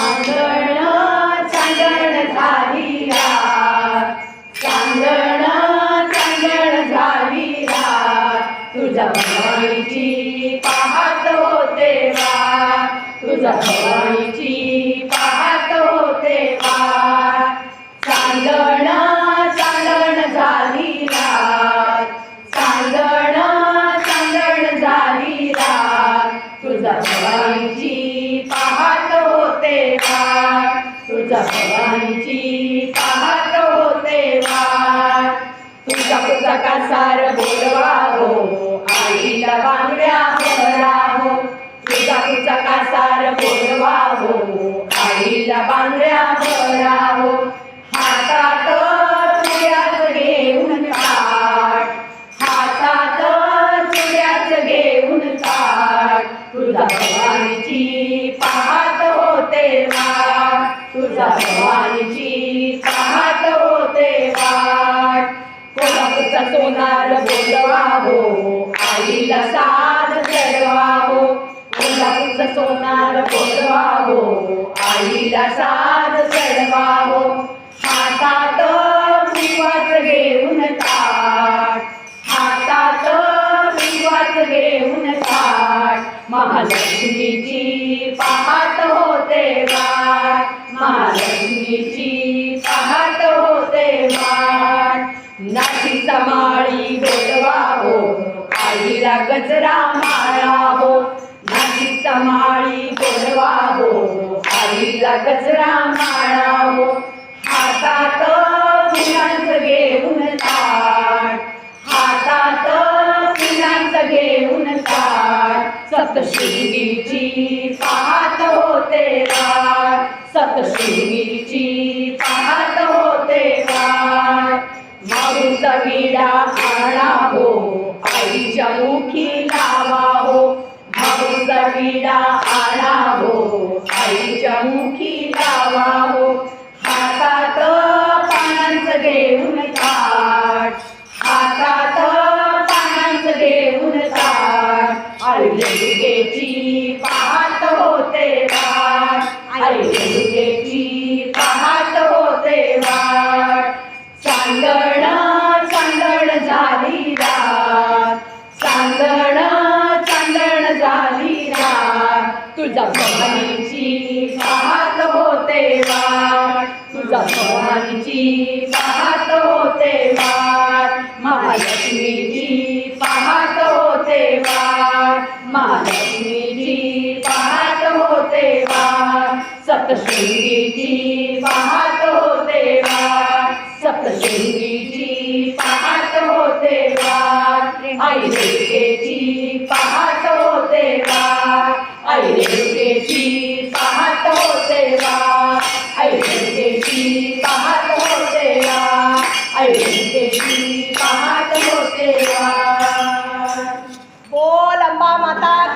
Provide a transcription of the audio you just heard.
तुझा चांदण झाली रात. झाली भवानीची वाट होते तुझा कासार बोलवा हो आईला बांगड्या भरा हो तुझा कासार बोलवा हो आईला बांगड्या भरा हो भवानीची पाहत होते वाट. कोल्हापूरचा सोनार बोलवा हो आईला साथ चढवा हो कोल्हापूरचा सोनार बोलवा हो आईला साथ चढवा हो हातात विवाच घेऊन ताट हातात विवाच घेऊन ताट महालक्ष्मीची पाहत होते वाट. महालक्ष्मी माळी बोलवा हो. आईला गजरा मारावो हो. माळी बोलवा हो. आईला गजरा मारावो हो. हातात फुलांचं घेऊन ताट. हातात फुलांचं घेऊन ताट. सप्तशृंगीची पाहत होते वाट सप्तशृंगीची विडा आणावो आईच्या मुखी लावावो. हातात पानांचं घेऊन ताट हातात पानांचं घेऊन ताट. आई दुर्गेची पाहत होते वाट आई दुर्गेची रात पाहत होते वाट. भवानीची पाहत होते वाट. महालक्ष्मीची पाहत होते वाट. महालक्ष्मीची पाहत होते वाट. सप्तशृंगीची पाहत होते वाट. सप्तशृंगीची पाहत होते वाट. आई दुर्गेची पाहत देशी पाहतो देवा. ऐदेशी पाहतो देवा. ऐदेशी पाहतो देवा. बोल अंबा माता